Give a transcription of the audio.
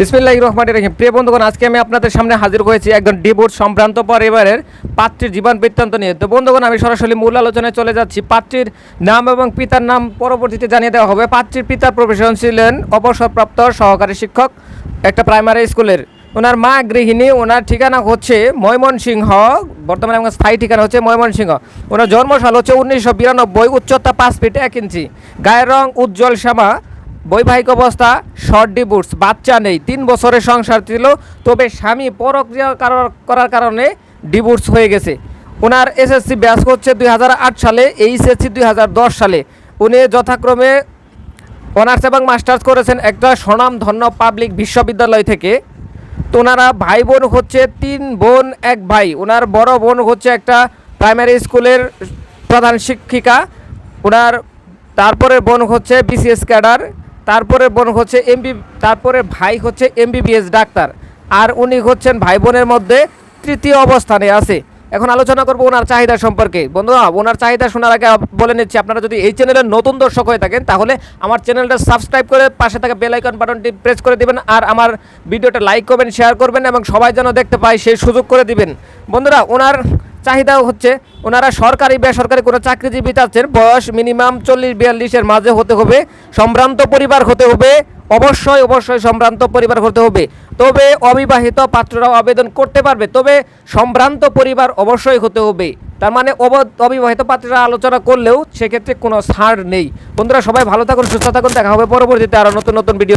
বিসমিল্লাহ রহমান রহিম। প্রিয় বন্ধুগণ, আজকে আমি আপনাদের সামনে হাজির হয়েছি একজন ডিভোর্স সম্ভ্রান্ত পর পরিবারের পাত্রীর জীবন বৃত্তান্ত নিয়ে। তো বন্ধুগণ, আমি সরাসরি মূল আলোচনায় চলে যাচ্ছি। পাত্রীর নাম এবং পিতার নাম পরবর্তীতে জানিয়ে দেওয়া হবে। পাত্রীর পিতার প্রফেশন ছিলেন অবসরপ্রাপ্ত সহকারী শিক্ষক একটা প্রাইমারি স্কুলের। ওনার মা গৃহিণী, ওনার ঠিকানা হচ্ছে ময়মনসিংহ, বর্তমানে আমার স্থায়ী ঠিকানা হচ্ছে ময়মনসিংহ। ওনার জন্মসাল হচ্ছে উনিশশো বিরানব্বই, উচ্চতা পাঁচ ফিট এক ইঞ্চি। গায়ের রং উজ্জ্বল শ্যামা। বৈবাহিক অবস্থা শর্ট ডিভোর্স বাচ্চা নেই, তিন বছরের সংসার ছিল, তবে স্বামী পরক্রিয়া করার কারণে ডিভোর্স হয়ে গেছে। ওনার এসএসসি ব্যাস হচ্ছে দুই হাজার আট সালে এইচএসসি দুই হাজার দশ সালে। উনি যথাক্রমে অনার্স এবং মাস্টার্স করেছেন একটা স্বনামধন্য পাবলিক বিশ্ববিদ্যালয় থেকে। তো ওনারা ভাই বোন হচ্ছে তিন বোন, এক ভাই। ওনার বড় বোন হচ্ছে একটা প্রাইমারি স্কুলের প্রধান শিক্ষিকা। ওনার তারপরে বোন হচ্ছে বিসিএস ক্যাডার তারপরে বোন হচ্ছে এমবি, তারপরে ভাই হচ্ছে এমবিবিএস ডাক্তার। আর উনি হচ্ছেন ভাই বোনের মধ্যে তৃতীয় অবস্থানে আছে। এখন আলোচনা করব ওনার চাহিদা সম্পর্কে। বন্ধুরা, ওনার চাহিদা শোনার আগে বলে নিচ্ছি, আপনারা যদি এই চ্যানেলের নতুন দর্শক হয়ে থাকেন, তাহলে আমার চ্যানেলটা সাবস্ক্রাইব করে পাশে থাকা বেল আইকন বাটনটি প্রেস করে দিবেন আর আমার ভিডিওটা লাইক করবেন শেয়ার করবেন এবং সবাই যেন দেখতে পায় সেই সুযোগ করে দিবেন। বন্ধুরা, ওনার চাহিদা হচ্ছে, ওনারা সরকারি, বেসরকারি কোনো চাকরিজীবী চাচ্ছেন, বয়স মিনিমাম চল্লিশ বিয়াল্লিশের মাঝে হতে হবে, সম্ভ্রান্ত পরিবার হতে হবে, অবশ্যই অবশ্যই সম্ভ্রান্ত পরিবার হতে হবে। তবে অবিবাহিত পাত্ররাও আবেদন করতে পারবে, তবে সম্ভ্রান্ত পরিবার অবশ্যই হতে হবে। তার মানে অব- অবিবাহিত পাত্ররা আলোচনা করলেও সেক্ষেত্রে কোনো ছাড় নেই। বন্ধুরা, সবাই ভালো থাকুন, সুস্থ থাকুন, দেখা হবে পরবর্তীতে আরও নতুন নতুন ভিডিও